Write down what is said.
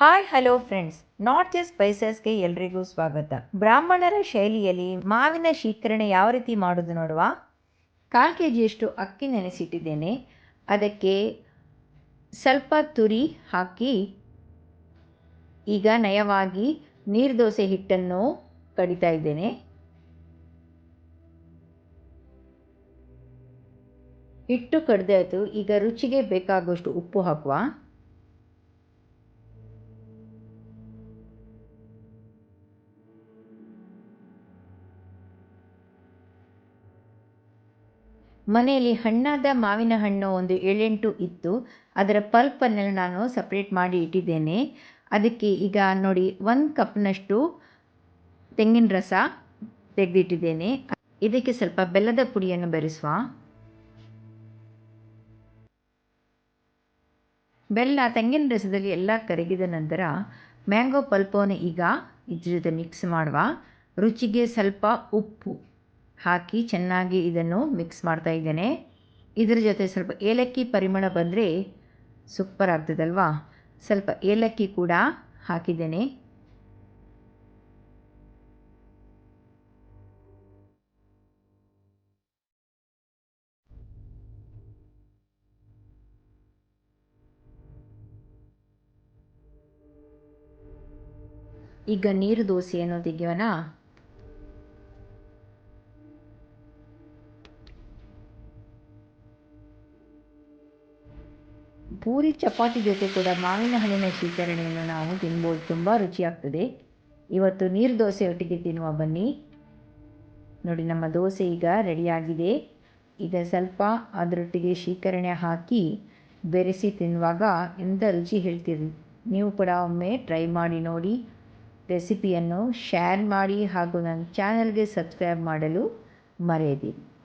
Hi hello friends north east ಸ್ಪೈಸಸ್ಗೆ ಎಲ್ರಿಗೂ ಸ್ವಾಗತ. ಬ್ರಾಹ್ಮಣರ ಶೈಲಿಯಲ್ಲಿ ಮಾವಿನ ಶೀಕರಣೆ ಯಾವ ರೀತಿ ಮಾಡೋದು ನೋಡುವ? ಕಾಲು ಕೆ ಜಿಯಷ್ಟು ಅಕ್ಕಿ ನೆನೆಸಿಟ್ಟಿದ್ದೇನೆ. ಅದಕ್ಕೆ ಸ್ವಲ್ಪ ತುರಿ ಹಾಕಿ ಈಗ ನಯವಾಗಿ ನೀರು ದೋಸೆ ಹಿಟ್ಟನ್ನು ಕಡಿತಾ ಇದ್ದೇನೆ. ಹಿಟ್ಟು ಕಡ್ದಾಯಿತು. ಈಗ ರುಚಿಗೆ ಬೇಕಾಗುವಷ್ಟು ಉಪ್ಪು ಹಾಕುವ. ಮನೆಯಲ್ಲಿ ಹಣ್ಣಾದ ಮಾವಿನ ಹಣ್ಣು ಒಂದು ಏಳೆಂಟು ಇತ್ತು. ಅದರ ಪಲ್ಪನ್ನೆಲ್ಲ ನಾನು ಸಪ್ರೇಟ್ ಮಾಡಿ ಇಟ್ಟಿದ್ದೇನೆ. ಅದಕ್ಕೆ ಈಗ ನೋಡಿ ಒಂದು ಕಪ್ನಷ್ಟು ತೆಂಗಿನ ರಸ ತೆಗೆದಿಟ್ಟಿದ್ದೇನೆ. ಇದಕ್ಕೆ ಸ್ವಲ್ಪ ಬೆಲ್ಲದ ಪುಡಿಯನ್ನು ಬೆರೆಸುವ. ಬೆಲ್ಲ ತೆಂಗಿನ ರಸದಲ್ಲಿ ಎಲ್ಲ ಕರಗಿದ ನಂತರ ಮ್ಯಾಂಗೋ ಪಲ್ಪವನ್ನು ಈಗ ಇದ್ರ ಜೊತೆ ಮಿಕ್ಸ್ ಮಾಡುವ. ರುಚಿಗೆ ಸ್ವಲ್ಪ ಉಪ್ಪು. ಹಾಕಿ ಚೆನ್ನಾಗಿ ಇದನ್ನು ಮಿಕ್ಸ್ ಮಾಡ್ತಾ ಇದ್ದೇನೆ. ಇದರ ಜೊತೆ ಸ್ವಲ್ಪ ಏಲಕ್ಕಿ ಪರಿಮಳ ಬಂದರೆ ಸೂಪರ್ ಆಗ್ತದಲ್ವಾ? ಸ್ವಲ್ಪ ಏಲಕ್ಕಿ ಕೂಡ ಹಾಕಿದ್ದೇನೆ. ಈಗ ನೀರು ದೋಸೆಯನ್ನು ತೆಗೆಯೋಣ. ಪೂರಿ ಚಪಾತಿ ಜೊತೆ ಕೂಡ ಮಾವಿನ ಹಣ್ಣಿನ ಶೀಕರಣೆಯನ್ನು ನಾವು ತಿನ್ಬೋದು. ತುಂಬ ರುಚಿಯಾಗ್ತದೆ. ಇವತ್ತು ನೀರು ದೋಸೆ ಒಟ್ಟಿಗೆ ತಿನ್ನುವ ಬನ್ನಿ. ನೋಡಿ, ನಮ್ಮ ದೋಸೆ ಈಗ ರೆಡಿಯಾಗಿದೆ. ಈಗ ಸ್ವಲ್ಪ ಅದರೊಟ್ಟಿಗೆ ಶೀಕರಣೆ ಹಾಕಿ ಬೆರೆಸಿ ತಿನ್ನುವಾಗ ಎಂಥ ರುಚಿ ಹೇಳ್ತೀರಿ? ನೀವು ಕೂಡ ಒಮ್ಮೆ ಟ್ರೈ ಮಾಡಿ ನೋಡಿ. ರೆಸಿಪಿಯನ್ನು ಶೇರ್ ಮಾಡಿ ಹಾಗೂ ನನ್ನ ಚಾನಲ್ಗೆ ಸಬ್ಸ್ಕ್ರೈಬ್ ಮಾಡಲು ಮರೆಯದಿರಿ.